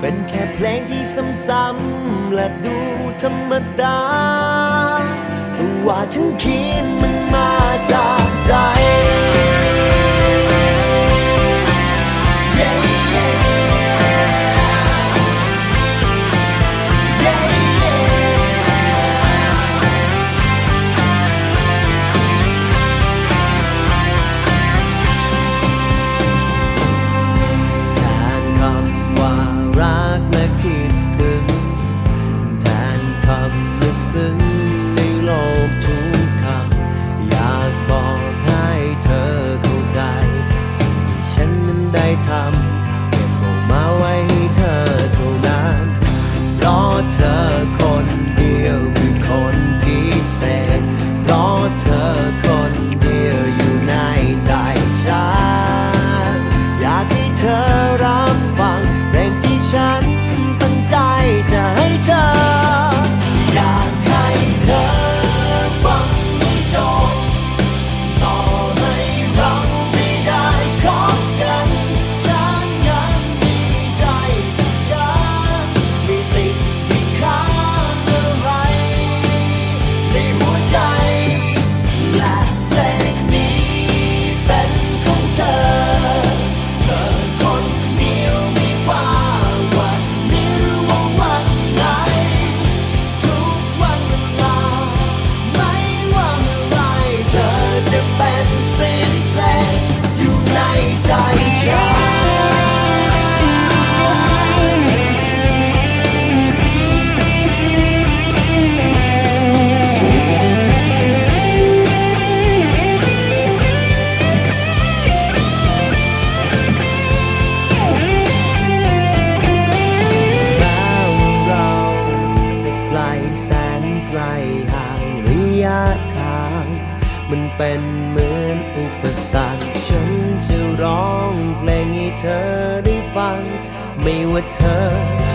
เป็นแค่เพลงที่ซ้ำๆและดูธรรมดา แต่ว่าฉันเขียนมันมาจาก ทำเก็บเอามาไว้ให้เธอเท่านั้นเพราะเธอคนเดียวคือคนพิเศษเพราะเธอคนเดียวอยู่ในใจฉันอยากให้เธอรับ มันเป็นเหมือนอุปสรรคฉันจะร้องเพลงให้เธอได้ฟัง ไม่ว่าเธอ